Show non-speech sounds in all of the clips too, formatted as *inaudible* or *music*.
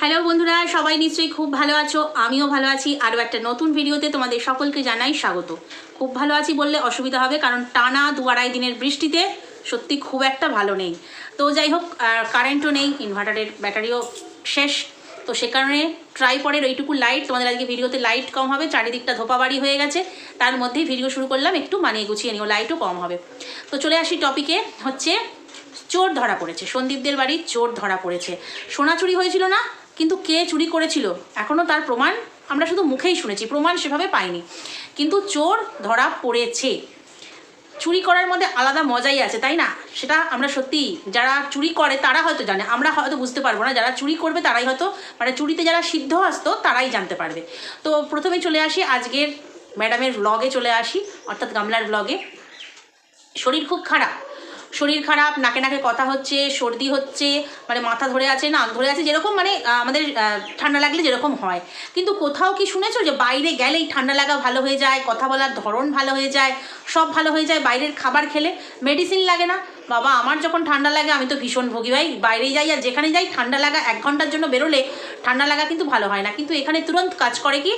Hello বন্ধুরা, সবাই নিশ্চয়ই খুব ভালো আছো। আমিও ভালো আছি। আরও একটা নতুন ভিডিওতে তোমাদের সকলকে জানাই স্বাগত। খুব ভালো আছি বললে অসুবিধা হবে, কারণ টানা দু আড়াই দিনের বৃষ্টিতে সত্যি খুব একটা ভালো নেই। তো যাই হোক কারেন্টও নেই ইনভার্টারের ব্যাটারিও শেষ। তো সে কারণে ট্রাই ট্রাইপডের ওইটুকু লাইট তোমাদের আজকে ভিডিওতে লাইট কম হবে, চারিদিকটা ধোপাবাড়ি হয়ে গেছে। তার মধ্যেই ভিডিও শুরু করলাম, একটু মানিয়ে গুছিয়ে নিও লাইটও কম হবে। তো চলে আসি টপিকে হচ্ছে চোর ধরা পড়েছে। সন্দীপদের বাড়ির চোর ধরা পড়েছে। সোনা চুরি হয়েছিল না? কিন্তু কে চুরি করেছিল? এখনও তার প্রমাণ আমরা শুধু মুখেই শুনেছি, প্রমাণ সেভাবে পাইনি। কিন্তু চোর ধরা পড়েছে। চুরি করার মধ্যে আলাদা মজাই আছে, তাই না? সেটা আমরা সত্যি যারা চুরি করে তারা হয়তো জানে, আমরা হয়তো বুঝতে পারব না। যারা চুরি করবে তারাই হয়তো মানে চুরিতে যারা সিদ্ধ আসতো তারাই জানতে পারবে। তো প্রথমে চলে আসি আজকের ম্যাডামের ব্লগে চলে আসি, অর্থাৎ গামলার ব্লগে শরীর খুব খারাপ। শরীর খারাপ, নাকে নাকে কথা হচ্ছে, সর্দি হচ্ছে মানে মাথা ধরে আছে, নাক ধরে আছে, যেরকম মানে আমাদের ঠান্ডা লাগলে যেরকম হয়। কিন্তু কোথাও কি শুনেছো যে বাইরে গেলেই ঠান্ডা লাগা ভালো হয়ে যায়, কথা বলার ধরন ভালো হয়ে যায়, সব ভালো হয়ে যায়, বাইরের খাবার খেলে মেডিসিন লাগে না? বাবা, আমার যখন ঠান্ডা লাগে, আমি তো ভীষণ ভোগী ভাই। বাইরে যাই আর যেখানে যাই, ঠান্ডা লাগা এক ঘণ্টার জন্য বেরোলে ঠান্ডা লাগা কিন্তু ভালো হয় না। কিন্তু এখানে তুরন্ত কাজ করে কি?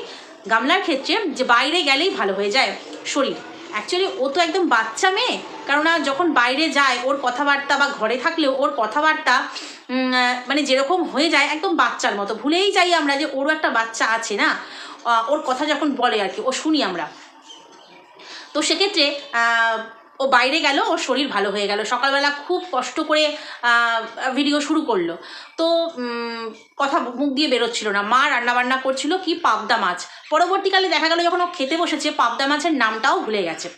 গামলার ক্ষেত্রে যে বাইরে গেলেই ভালো হয়ে যায় শরীর। অ্যাকচুয়ালি ও তো একদম বাচ্চা মেয়ে। কেননা যখন বাইরে যায়, ওর কথাবার্তা বা ঘরে থাকলেও ওর কথাবার্তা মানে যেরকম হয়ে যায়, একদম বাচ্চার মতো। ভুলেই যাই আমরা যে ওরও একটা বাচ্চা আছে না? ওর কথা যখন বলে আর কি, ও শুনি আমরা। তো সেক্ষেত্রে ও বাইরে গেল, ওর শরীর ভালো হয়ে গেল। সকালবেলা খুব কষ্ট করে ভিডিও শুরু করল। তো কথা মুখ দিয়ে বেরোচ্ছিল না। মা রান্নাবান্না করছিল কি পাবদা মাছ। পরবর্তীকালে দেখা গেল যখন ও খেতে বসেছে, পাবদা মাছের নামটাও ভুলে গেছে।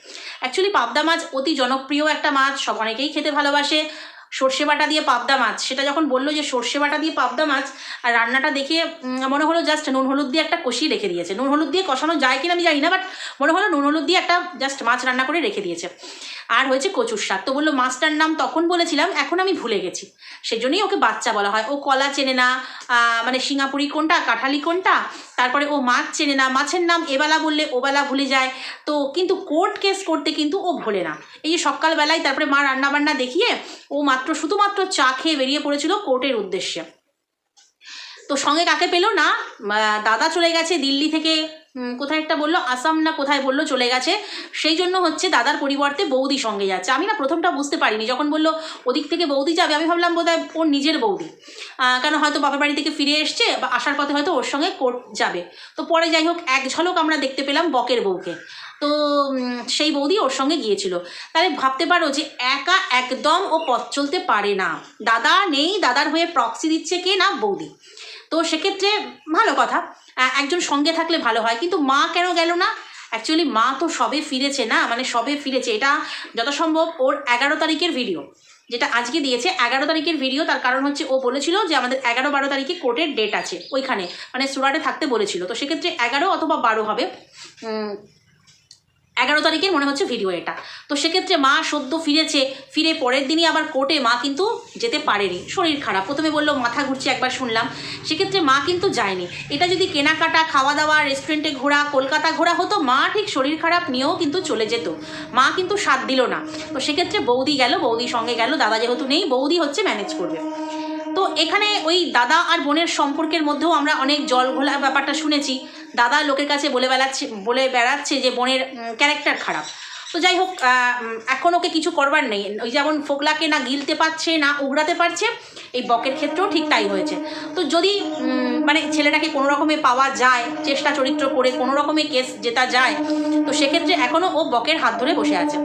অ্যাকচুয়ালি পাবদা মাছ অতি জনপ্রিয় একটা মাছ, সব অনেকেই খেতে ভালোবাসে। সর্ষে বাটা দিয়ে পাবদা মাছ। সেটা যখন বলল যে সর্ষে বাটা দিয়ে পাবদা মাছ, আর রান্নাটা দেখে মনে হলো জাস্ট নুন হলুদ দিয়ে একটা কষিয়ে রেখে দিয়েছে। নুন হলুদ দিয়ে কষানো যায় কিনা আমি জানি না বাট মনে হলো নুন হলুদ দিয়ে একটা জাস্ট মাছ রান্না করে রেখে দিয়েছে। আর হয়েছে কচুর শাক। তো বলল, মাছটার নাম তখন বলেছিলাম, এখন আমি ভুলে গেছি। সেই জন্যই ওকে বাচ্চা বলা হয়। ও কলা চেনে না মানে সিঙ্গাপুরি কোনটা, কাঁঠালি কোনটা, তারপরে ও মাছ চেনে না। মাছের নাম এবেলা বললে ওবেলা ভুলে যায়। তো কিন্তু কোর্ট কেস করতে কিন্তু ও ভোলে না। এই যে সকালবেলায় তারপরে মা রান্নাবান্না দেখিয়ে ও মাত্র, শুধুমাত্র চা খেয়ে বেরিয়ে পড়েছিল কোর্টের উদ্দেশ্যে। তো সঙ্গে কাকে পেল না? দাদা চলে গেছে দিল্লি থেকে কোথায় একটা বলল? আসাম না কোথায় বলল? চলে গেছে। সেই জন্য হচ্ছে দাদার পরিবর্তে বৌদি সঙ্গে যাচ্ছে। আমি না প্রথমটা বুঝতে পারিনি। যখন বলল, ওদিক থেকে বৌদি যাবে, আমি ভাবলাম বোধহয় ওর নিজের বৌদি। কেন হয়তো বাপের বাড়ি থেকে ফিরে এসছে বা আসার পথে হয়তো ওর সঙ্গে কোর্ট যাবে। তো পরে যাই হোক, এক ঝলক আমরা দেখতে পেলাম বকের বউকে। তো সেই বৌদি ওর সঙ্গে গিয়েছিল। তাহলে ভাবতে পারো যে একা একদম ও পথ চলতে পারে না। দাদা নেই, দাদার হয়ে প্রক্সি দিচ্ছে কে না? বৌদি। তো সেক্ষেত্রে ভালো কথা। একজন সঙ্গে থাকলে ভালো হয়। কিন্তু মা কেন গেল না? অ্যাকচুয়ালি মা তো সবে ফিরেছে না? মানে সবে ফিরেছে। এটা যথাসম্ভব ওর এগারো তারিখের ভিডিও যেটা আজকে দিয়েছে, এগারো তারিখের ভিডিও তার কারণ হচ্ছে ও বলেছিল যে আমাদের এগারো বারো তারিখে কোর্টের ডেট আছে। ওইখানে। মানে সুরাটে থাকতে বলেছিল। তো সেক্ষেত্রে এগারো অথবা বারো হবে। এগারো তারিখের মনে হচ্ছে ভিডিও এটা। তো সেক্ষেত্রে মা সদ্য ফিরেছে, ফিরে পরের দিনই আবার কোর্টে মা কিন্তু যেতে পারেনি। শরীর খারাপ। প্রথমে বলল, মাথা ঘুরছে একবার শুনলাম। সেক্ষেত্রে মা কিন্তু যায়নি। এটা যদি কেনাকাটা খাওয়া দাওয়া রেস্টুরেন্টে ঘোরা, কলকাতা ঘোরা হতো, মা ঠিক শরীর খারাপ নিয়েও কিন্তু চলে যেত। মা কিন্তু সাথ দিল না। তো সেক্ষেত্রে বৌদি গেল, বৌদি সঙ্গে গেল, দাদা যেহেতু নেই, বৌদি হচ্ছে ম্যানেজ করবে। তো এখানে ওই দাদা আর বোনের সম্পর্কের মধ্যেও আমরা অনেক জল ঘোলা ব্যাপারটা শুনেছি। দাদা লোকের কাছে বলে বেড়াচ্ছে বলে বেড়াচ্ছে যে বোনের ক্যারেক্টার খারাপ। তো যাই হোক এখন ওকে কিছু করবার নেই। ওই যেমন ফোকলাকে না গিলতে পারছে, না উগড়াতে পারছে, এই বকের ক্ষেত্রেও ঠিক তাই হয়েছে। তো যদি মানে ছেলেটাকে কোনো রকমে পাওয়া যায়, চেষ্টা চরিত্র করে কোনো রকমে কেস জেতা যায়, তো সেক্ষেত্রে এখনও ও বকের হাত ধরে বসে আছে।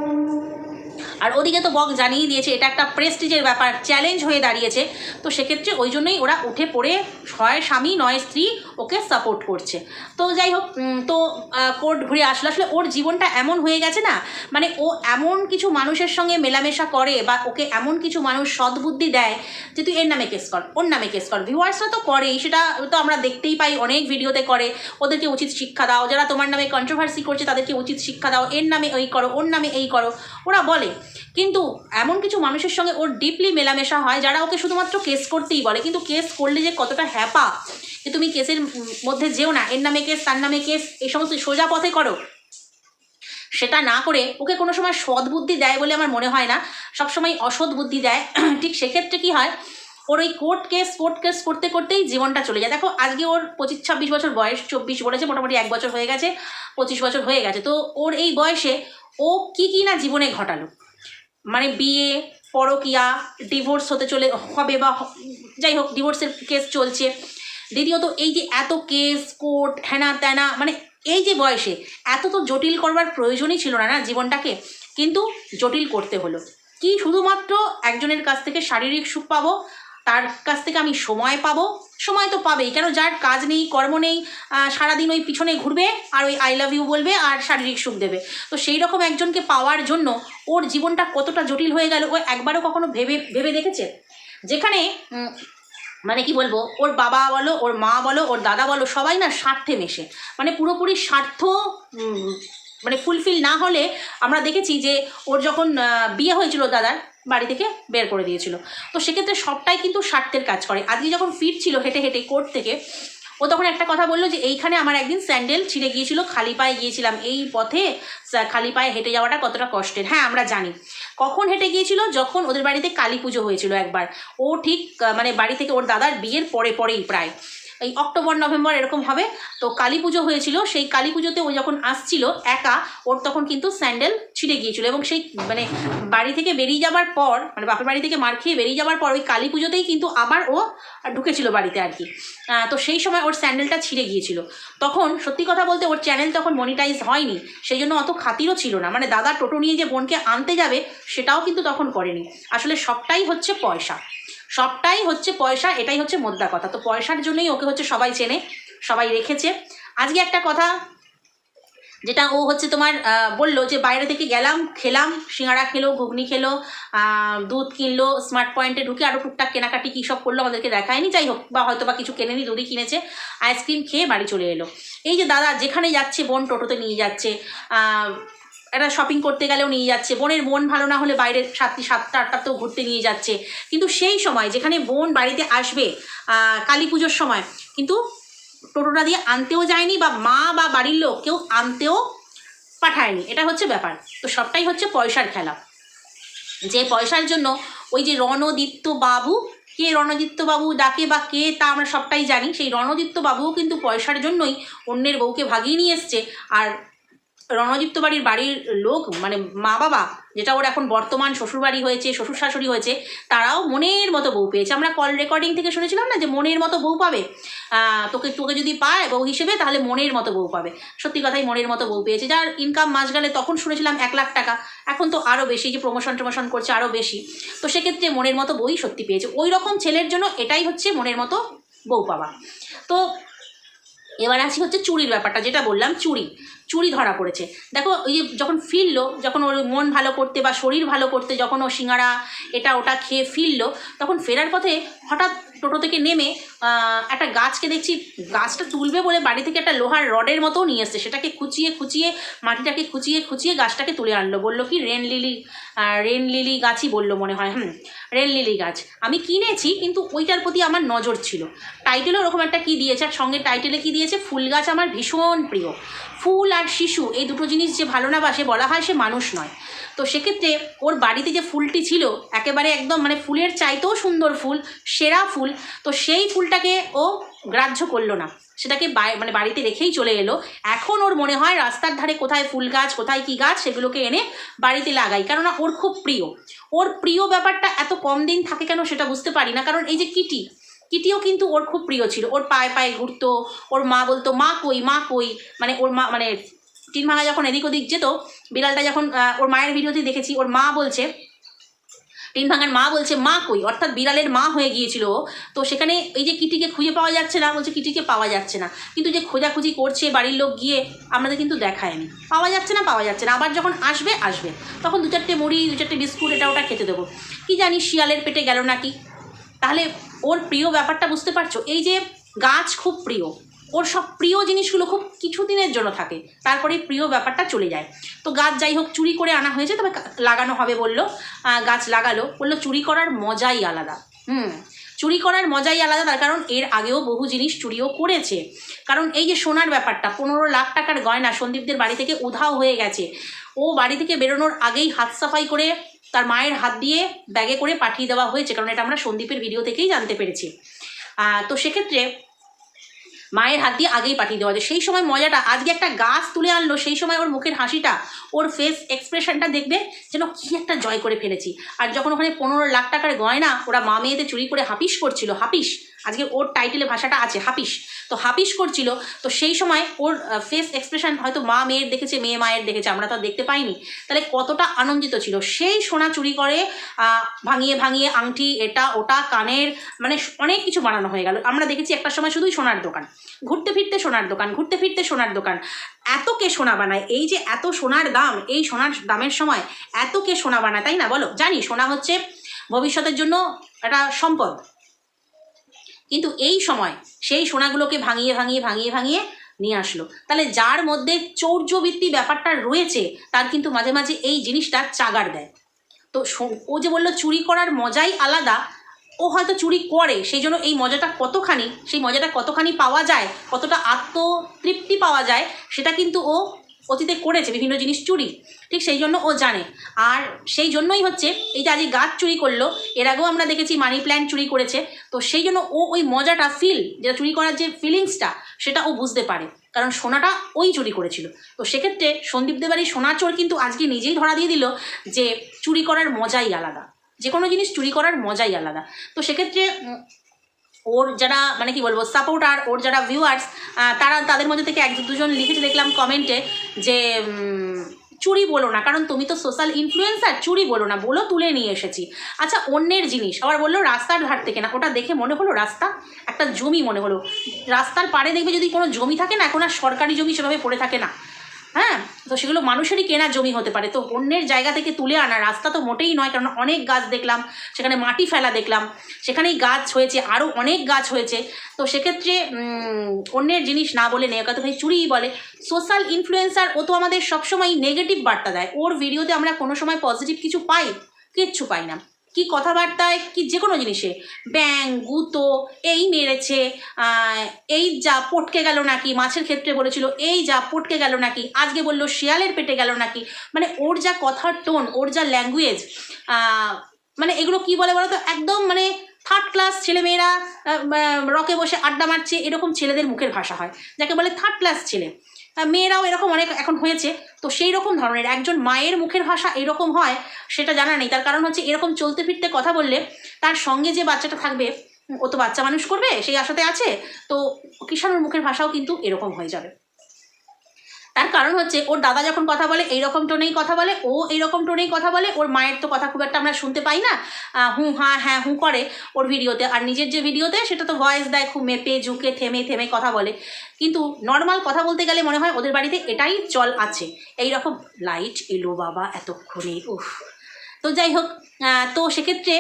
আর ওদিকে তো বক জানিয়ে দিয়েছে, এটা একটা প্রেস্টিজের ব্যাপার চ্যালেঞ্জ হয়ে দাঁড়িয়েছে। তো সেক্ষেত্রে ওই জন্যই ওরা উঠে পড়ে, হয় স্বামী নয় স্ত্রী, ওকে সাপোর্ট করছে। তো যাই হোক তো কোর্ট ঘুরে আসলে। আসলে ওর জীবনটা এমন হয়ে গেছে না মানে ও এমন কিছু মানুষের সঙ্গে মেলামেশা করে বা ওকে এমন কিছু মানুষ সদ্বুদ্ধি দেয় যে তুই এর নামে কেস কর, ওর নামে কেস কর। ভিউয়ার্সরা তো করেই, সেটা তো আমরা দেখতেই পাই, অনেক ভিডিওতে করে। ওদেরকে উচিত শিক্ষা দাও, যারা তোমার নামে কন্ট্রোভার্সি করছে, তাদেরকে উচিত শিক্ষা দাও, এর নামে এই করো, ওর নামে এই করো। ওরা বলে কিন্তু এমন কিছু মানুষের সঙ্গে ওর ডিপলি মেলামেশা হয় যারা ওকে শুধুমাত্র কেস করতেই বলে। কিন্তু কেস করলে যে কতটা হ্যাপা যে তুমি কেসের মধ্যে যেও না, এর নামে কেস তার নামে কেস এই সমস্ত সোজা পথে করো। সেটা না করে ওকে কোনো সময় সৎ বুদ্ধি দেয় বলে আমার মনে হয় না। সবসময় অসৎ বুদ্ধি দেয়। *clears throat* ঠিক সেক্ষেত্রে কি হয়, ওর ওই কোর্ট কেস কোর্ট কেস করতে করতেই জীবনটা চলে যায়। দেখো, আজকে ওর পঁচিশ, ছাব্বিশ বছর বয়স, চব্বিশ বলেছে, মোটামুটি এক বছর হয়ে গেছে, পঁচিশ বছর হয়ে গেছে। তো ওর এই বয়সে ও কি কি না জীবনে ঘটালো? মানে বিয়ে, পরকিয়া ডিভোর্স হতে চলে হবে বা যাই হোক ডিভোর্সের কেস চলছে। দ্বিতীয়ত, এই যে এত কেস কোর্ট হ্যানা ত্যানা মানে এই যে বয়সে, এত তো জটিল করবার প্রয়োজনই ছিল না না জীবনটাকে, কিন্তু জটিল করতে হলো। কি শুধুমাত্র একজনের কাছ থেকে শারীরিক সুখ পাবো তার কাছ থেকে আমি সময় পাবো। সময় তো পাবেই, কেন যার কাজ নেই, কর্ম নেই সারাদিন ওই পিছনে ঘুরবে আর ওই আই লাভ ইউ বলবে আর শারীরিক সুখ দেবে। তো সেই রকম একজনকে পাওয়ার জন্য ওর জীবনটা কতটা জটিল হয়ে গেল, ও একবারও কখনো ভেবে ভেবে দেখেছে? যেখানে মানে কি বলব, ওর বাবা বলো, ওর মা বলো, ওর দাদা বলো, সবাই না স্বার্থে মেশে। মানে পুরোপুরি স্বার্থ মানে ফুলফিল না হলে আমরা দেখেছি যে ওর যখন বিয়ে হয়েছিল দাদার বাড়ি থেকে বের করে দিয়েছিল। তো সেক্ষেত্রে সবটাই কিন্তু স্বার্থের কাজ করে। আজকে যখন ফিরছিল হেঁটে হেঁটে কোর্ট থেকে, ও তখন একটা কথা বলল যে, এইখানে আমার একদিন স্যান্ডেল ছিঁড়ে গিয়েছিল, খালি পায়ে গিয়েছিলাম। এই পথে খালি পায়ে হেঁটে যাওয়াটা কতটা কষ্টের। হ্যাঁ আমরা জানি। কখন হেঁটে গিয়েছিল? যখন ওদের বাড়িতে কালী পুজো হয়েছিল একবার। ও ঠিক মানে বাড়ি থেকে ওর দাদার বিয়ের পরে, পরেই প্রায়। এই অক্টোবর, নভেম্বর এরকম হবে। তো কালী পুজো হয়েছিল। সেই কালী পুজোতে ও যখন আসছিল একা, ওর তখন কিন্তু স্যান্ডেল ছিঁড়ে গিয়েছিল এবং সেই মানে বাড়ি থেকে বেরিয়ে যাবার পর মানে বাপের বাড়ি থেকে মার খেয়ে বেরিয়ে যাবার পর ওই কালী পুজোতেই কিন্তু আবার ও ঢুকেছিল বাড়িতে আর কি। তো সেই সময় ওর স্যান্ডেলটা ছিঁড়ে গিয়েছিল। তখন সত্যি কথা বলতে ওর চ্যানেল তখন মনিটাইজ হয়নি। সেই জন্য অত খাতিরও ছিল না। মানে দাদা টোটো নিয়ে যে বোনকে আনতে যাবে, সেটাও কিন্তু তখন করেনি। আসলে সবটাই হচ্ছে পয়সা। সবটাই হচ্ছে পয়সা, এটাই হচ্ছে মোদ্দা কথা। তো পয়সার জন্যই ওকে হচ্ছে সবাই চেনে, সবাই রেখেছে। আজকে একটা কথা, যেটা ও হচ্ছে তোমার বলল যে বাইরে থেকে গেলাম, খেলাম সিঙ্গাড়া খেলো, ঘুগনি খেলো দুধ কিনলো স্মার্ট পয়েন্টে ঢুকে আরও টুকটাক কেনাকাটি কী সব করল আমাদেরকে দেখায়নি। যাই হোক, বা হয়তো বা কিছু কেনেনি, দুধই কিনেছে আইসক্রিম খেয়ে বাড়ি চলে এলো। এই যে দাদা যেখানে যাচ্ছে, বোন টোটোতে নিয়ে যাচ্ছে একটা শপিং করতে গেলেও নিয়ে যাচ্ছে। বোনের মন ভালো না হলে বাইরে সাতটি, সাতটা আটটাতেও ঘুরতে নিয়ে যাচ্ছে। কিন্তু সেই সময় যেখানে বোন বাড়িতে আসবে কালী পুজোর সময়, কিন্তু টোটোটা দিয়ে আনতেও যায়নি বা মা বা বাড়ির লোক কেউ আনতেও পাঠায়নি। এটা হচ্ছে ব্যাপার। তো সবটাই হচ্ছে পয়সার খেলা। যে পয়সার জন্য ওই যে রণদীপ্ত বাবু, কে রণদীপ্ত বাবু ডাকে বা কে তা আমরা সবটাই জানি। সেই রণদীপ্ত বাবুও কিন্তু পয়সার জন্যই অন্যের বউকে ভাগিয়ে নিয়ে এসছে। আর রণদীপ্ত বাড়ির বাড়ির লোক মানে মা বাবা, যেটা ওর এখন বর্তমান শ্বশুরবাড়ি হয়েছে শ্বশুর শাশুড়ি হয়েছে, তারাও মনের মতো বউ পেয়েছে। আমরা কল রেকর্ডিং থেকে শুনেছিলাম না যে মনের মতো বউ পাবে? তোকে তোকে যদি পায় বউ হিসেবে, তাহলে মনের মতো বউ পাবে। সত্যি কথাই মনের মতো বউ পেয়েছে। যার ইনকাম মাস গেলে তখন শুনেছিলাম এক লাখ টাকা, এখন তো আরও বেশি, যে প্রমোশন টমোশন করছে আরও বেশি। তো সেক্ষেত্রে মনের মতো বই সত্যি পেয়েছে। ওই রকম ছেলের জন্য এটাই হচ্ছে মনের মতো বউ পাওয়া। তো এবার আসি হচ্ছে চুরির ব্যাপারটা, যেটা বললাম, চুরি। চুরি ধরা পড়েছে। দেখো, ওই যখন ফিরলো, যখন ওর মন ভালো করতে বা শরীর ভালো করতে যখন ও সিঙ্গারা, এটা ওটা খেয়ে ফিরলো, তখন ফেরার পথে হঠাৎ টোটো থেকে নেমে একটা গাছকে দেখছি গাছটা তুলবে বলে বাড়ি থেকে একটা লোহার রডের মতোও নিয়ে এসছে। সেটাকে খুঁচিয়ে খুঁচিয়ে মাটিটাকে খুঁচিয়ে খুঁচিয়ে গাছটাকে তুলে আনলো। বলল কি, রেন লিলি রেন লিলি গাছই বলল মনে হয়। হুম, রেন লিলি গাছ। আমি কিনেছি, কিন্তু ওইটার প্রতি আমার নজর ছিল। টাইটেলও ওরকম একটা কী দিয়েছে, আর সঙ্গে টাইটেলে কী দিয়েছে, ফুল গাছ আমার ভীষণ প্রিয়। ফুল আর শিশু, এই দুটো জিনিস যে ভালো না বাসে, বলা হয় সে মানুষ নয়। তো সেক্ষেত্রে ওর বাড়িতে যে ফুলটি ছিল, একেবারে একদম মানে ফুলের চাইতেও সুন্দর ফুল, সেরা ফুল, তো সেই ফুলটাকে ও গ্রাহ্য করল না। সেটাকে মানে বাড়িতে রেখেই চলে এলো। এখন ওর মনে হয় রাস্তার ধারে কোথায় ফুল গাছ, কোথায় কি গাছ, সেগুলোকে এনে বাড়িতে লাগাই। কেননা ওর খুব প্রিয়। ওর প্রিয় ব্যাপারটা এত কম দিন থাকে কেন সেটা বুঝতে পারি না। কারণ এই যে কিটি, কিটিও কিন্তু ওর খুব প্রিয় ছিল। ওর পায়ে পায়ে ঘুরতো, ওর মা বলতো, মা কই মা কই? মানে ওর মা মানে টিন ভাঙা যখন এদিক ওদিক যেত, বিড়ালটা যখন ওর মায়ের ভিডিওতে দেখেছি, ওর মা বলছে টিন ভাঙার মা বলছে, মা কই? অর্থাৎ বিড়ালের মা হয়ে গিয়েছিল তো সেখানে এই যে কিটিকে খুঁজে পাওয়া যাচ্ছে না, বলছে কিটিকে পাওয়া যাচ্ছে না। কিন্তু যে খোঁজাখুঁজি করছে বাড়ির লোক গিয়ে, আমাদের কিন্তু দেখায়নি। পাওয়া যাচ্ছে না, পাওয়া যাচ্ছে না। আবার যখন আসবে আসবে। তখন দু চারটে মুড়ি, দু চারটে বিস্কুট, এটা ওটা খেতে দেবো। কি জানি শিয়ালের পেটে গেল নাকি? তাহলে ওর প্রিয় ব্যাপারটা বুঝতে পারছ? এই যে গাছ খুব প্রিয়। ওর সব প্রিয় জিনিসগুলো খুব কিছুদিনের জন্য থাকে। তারপরে প্রিয় ব্যাপারটা চলে যায়। তো গাছ যাই হোক চুরি করে আনা হয়েছে, তবে লাগানো হবে বলল। গাছ লাগালো। বলল, চুরি করার মজাই আলাদা। হুম, চুরি করার মজাই আলাদা, তার কারণ এর আগেও বহু জিনিস চুরিও করেছে। কারণ এই যে সোনার ব্যাপারটা, পনেরো লাখ টাকার গয়না সন্দীপদের বাড়ি থেকে উধাও হয়ে গেছে। ও বাড়ি থেকে বেরোনোর আগেই হাত সাফাই করে তার মায়ের হাত দিয়ে ব্যাগে করে পাঠিয়ে দেওয়া হয়েছে, কারণ এটা আমরা সন্দীপের ভিডিও থেকেই জানতে পেরেছি। তো সেক্ষেত্রে মায়ের হাত দিয়ে আগেই পাঠিয়ে দেওয়া যায় সেই সময় মজাটা, আজকে একটা গাছ তুলে আনলো, সেই সময় ওর মুখের হাসিটা, ওর ফেস এক্সপ্রেশনটা দেখবে যেন কি একটা জয় করে ফেলেছি। আর যখন ওখানে পনেরো লাখ টাকার গয়না ওরা মা মেয়েদের চুরি করে হাপিস করছিল, হাপিস আজকে ওর টাইটেলে ভাষাটা আছে হাপিস তো হাপিস করছিল, তো সেই সময় ওর ফেস এক্সপ্রেশন হয়তো মা মেয়ের দেখেছে, মেয়ে মায়ের দেখেছে, আমরা তো দেখতে পাইনি। তাহলে কতটা আনন্দিত ছিল? সেই সোনা চুরি করে ভাঙিয়ে ভাঙিয়ে আংটি, এটা, ওটা, কানের মানে অনেক কিছু বানানো হয়ে গেল। আমরা দেখেছি একটা সময় শুধুই সোনার দোকান। ঘুরতে ফিরতে সোনার দোকান, ঘুরতে ফিরতে সোনার দোকান। এত কে সোনা বানায়? এই যে এত সোনার দাম, এই সোনার দামের সময় এত কে সোনা বানায়, তাই না? বলো। জানি, সোনা হচ্ছে ভবিষ্যতের জন্য একটা সম্পদ। কিন্তু এই সময় সেই সোনাগুলোকে ভাঙিয়ে ভাঙিয়ে ভাঙিয়ে ভাঙিয়ে নিয়ে আসলো। তাহলে যার মধ্যে চৌর্যবৃত্তি ব্যাপারটা রয়েছে, তার কিন্তু মাঝে মাঝে এই জিনিসটা চাগার দেয়। তো ও যে বলল চুরি করার মজাই আলাদা, ও হয়তো চুরি করে, সেই জন্য এই মজাটা কতখানি, সেই মজাটা কতখানি পাওয়া যায়, কতটা আত্মতৃপ্তি পাওয়া যায়, সেটা কিন্তু ও অতীতে করেছে, বিভিন্ন জিনিস চুরি, ঠিক সেই জন্য ও জানে। আর সেই জন্যই হচ্ছে, এই যে আজকে গাছ চুরি করল, এর আগেও আমরা দেখেছি মানি প্ল্যান্ট চুরি করেছে, তো সেই জন্য ও ওই মজাটা ফিল যেটা চুরি করার যে ফিলিংসটা সেটা ও বুঝতে পারে। কারণ সোনাটা ওই চুরি করেছিল। তো সেক্ষেত্রে সন্দীপ দেবারই সোনা চোর কিন্তু আজকে নিজেই ধরা দিয়ে দিল যে চুরি করার মজাই আলাদা। যে কোনো জিনিস চুরি করার মজাই আলাদা। তো সেক্ষেত্রে ওর যারা মানে কি বলব সাপোর্টার ওর যারা ভিউয়ার্স তারা তাদের মধ্যে থেকে এক দুজন লিখেছে, দেখলাম কমেন্টে যে চুরি বলো না, কারণ তুমি তো সোশ্যাল ইনফ্লুয়েন্সার চুরি বলো না, বলো তুলে নিয়ে এসেছি। আচ্ছা অন্যের জিনিস, আবার বলল রাস্তার ধার থেকে না, ওটা দেখে মনে হলো রাস্তা, একটা জমি মনে হলো। রাস্তার পাড়ে দেখবে যদি কোনো জমি থাকে না, এখন আর সরকারি জমি সেভাবে পড়ে থাকে না। হ্যাঁ? তো সেগুলো মানুষেরই কেনা জমি হতে পারে। তো অন্যের জায়গা থেকে তুলে আনা রাস্তা তো মোটেই নয়, কারণ অনেক গাছ দেখলাম, সেখানে মাটি ফেলা দেখলাম, সেখানেই গাছ হয়েছে আরও অনেক গাছ হয়েছে। তো সেক্ষেত্রে অন্যের জিনিস না বলে নেকাত ভাই চুরিই বলে। সোশ্যাল ইনফ্লুয়েন্সার ও তো আমাদের সবসময় নেগেটিভ বার্তা দেয়। ওর ভিডিওতে আমরা কোনো সময় পজিটিভ কিছু পাই, কিচ্ছু পাই না। কি কথাবার্তায়, কি যে কোনো জিনিসে। ব্যাং গুতো, এই মেরেছে এই যা পটকে গেল নাকি, মাছের ক্ষেত্রে বলেছিল, এই যা পটকে গেল নাকি, আজকে বলল শিয়ালের পেটে গেল নাকি। মানে ওর যা কথার টোন, ওর যা ল্যাঙ্গুয়েজ মানে এগুলো কি বলে বলো তো একদম মানে থার্ড ক্লাস ছেলেমেয়েরা রকে বসে আড্ডা মারছে, এরকম ছেলেদের মুখের ভাষা হয়, যাকে বলে থার্ড ক্লাস ছেলে। মেয়েরাও এরকম অনেক এখন হয়েছে। তো সেই রকম ধরনের একজন মায়ের মুখের ভাষা এরকম হয়, সেটা জানা নেই। তার কারণ হচ্ছে এরকম চলতে ফিরতে কথা বললে তার সঙ্গে যে বাচ্চাটা থাকবে, ও তো বাচ্চা মানুষ করবে, সেই আশাতে আছে। তো কিষাণুর মুখের ভাষাও কিন্তু এরকম হয়ে যাবে। তার কারণ হচ্ছে, ওর দাদা যখন কথা বলে, এইরকম টোনেই কথা বলে, ও এইরকম টোনেই কথা বলে, ওর মায়ের তো কথা খুব একটা আমরা শুনতে পাই না। হুঁ হ্যাঁ হ্যাঁ হুঁ করে ওর ভিডিওতে। আর নিজের যে ভিডিওতে, সেটা তো ভয়েস দেয়, খুব মেপে, ঝুঁকে, থেমে থেমে কথা বলে। কিন্তু নর্মাল কথা বলতে গেলে মনে হয়, ওদের বাড়িতে এটাই চল আছে। এই রকম লাইট এলো বাবা এতক্ষণে। উফ। তো যাই হোক তো সেক্ষেত্রে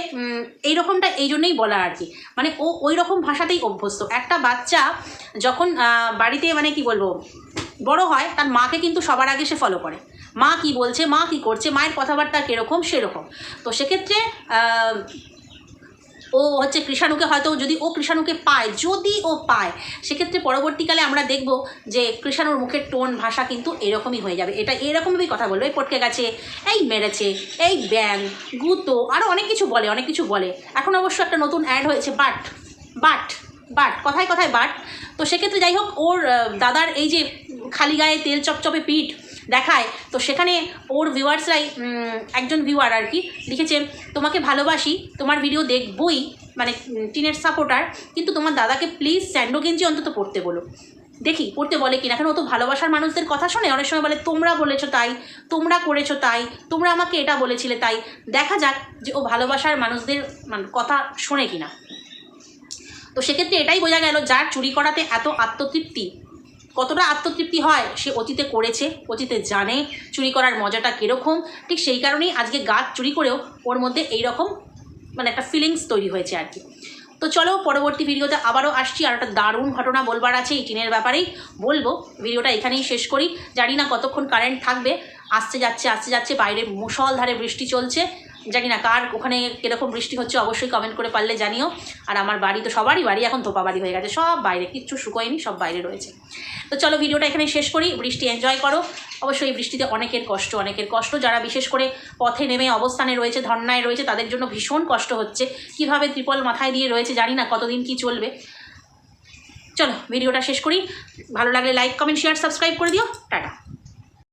এই রকমটা এই জন্যই বলা আর কি। মানে ও ওই রকম ভাষাতেই অভ্যস্ত। একটা বাচ্চা যখন বাড়িতে মানে কি বলব বড় হয়, তার মাকে কিন্তু সবার আগে সে ফলো করে। মা কি বলছে, মা কি করছে, মায়ের কথাবার্তা কীরকম, সেরকম। তো সেক্ষেত্রে ও হচ্ছে কৃষাণুকে হয়তো যদি ও কৃষাণুকে পায়, যদি ও পায়, সেক্ষেত্রে পরবর্তীকালে আমরা দেখব যে কৃষাণুর মুখের টোন, ভাষা কিন্তু এরকমই হয়ে যাবে। এটা এরকমভাবেই কথা বলবে। এই পটকে গেছে, এই মেরেছে, এই ব্যাং গুতো আরও অনেক কিছু বলে, অনেক কিছু বলে। এখন অবশ্য একটা নতুন অ্যাড হয়েছে বাট বাট বাট, কথায় কথায় বাট। তো সেক্ষেত্রে যাই হোক, ওর দাদার এই যে খালি গায়ে তেল চপচপে পিঠ দেখায়, তো সেখানে ওর ভিউয়ার্সরাই একজন ভিউয়ার আর কি, লিখেছে, তোমাকে ভালোবাসি, তোমার ভিডিও দেখবই মানে টিনের সাপোর্টার, কিন্তু তোমার দাদাকে প্লিজ স্যান্ডো গেঞ্জি অন্তত পড়তে বলো। দেখি পড়তে বলে কিনা এখন ও তো ভালোবাসার মানুষদের কথা শোনে, অনেক সময় বলে, তোমরা বলেছ তাই, তোমরা করেছ তাই, তোমরা আমাকে এটা বলেছিলে তাই। দেখা যাক যে ও ভালোবাসার মানুষদের মানে কথা শোনে কিনা। তো সেক্ষেত্রে এটাই বোঝা গেল, যার চুরি করাতে এত আত্মতৃপ্তি। কতটা আত্মতৃপ্তি হয়, সে অতীতে করেছে, অতীতে জানে চুরি করার মজাটা কীরকম। ঠিক সেই কারণেই আজকে গাছ চুরি করেও ওর মধ্যে এই রকম মানে একটা ফিলিংস তৈরি হয়েছে আর কি। তো চলো পরবর্তী ভিডিওতে আবারও আসছি, আর একটা দারুণ ঘটনা বলবার আছে এই টিনের ব্যাপারেই। বলব, ভিডিওটা এখানেই শেষ করি। জানি না কতক্ষণ কারেন্ট থাকবে আসতে যাচ্ছে আসতে যাচ্ছে, বাইরে মুষলধারে বৃষ্টি চলছে। জানি না কার ওখানে কীরকম বৃষ্টি হচ্ছে, অবশ্যই কমেন্ট করে পারলে জানিও। আর আমার বাড়ি তো সবারই বাড়ি এখন তোপা বাড়ি হয়ে গেছে, সব বাইরে, কিচ্ছু শুকোয়নি, সব বাইরে রয়েছে। তো চলো ভিডিওটা এখানে শেষ করি, বৃষ্টি এনজয় করো। অবশ্যই এই বৃষ্টিতে অনেকের কষ্ট অনেকের কষ্ট, যারা বিশেষ করে পথে নেমে অবস্থানে রয়েছে, ধর্নায় রয়েছে, তাদের জন্য ভীষণ কষ্ট হচ্ছে। কীভাবে ত্রিপল মাথায় দিয়ে রয়েছে জানি না কতদিন কি চলবে। চলো ভিডিওটা শেষ করি, ভালো লাগলে লাইক কমেন্ট শেয়ার সাবস্ক্রাইব করে দিও, টাটা।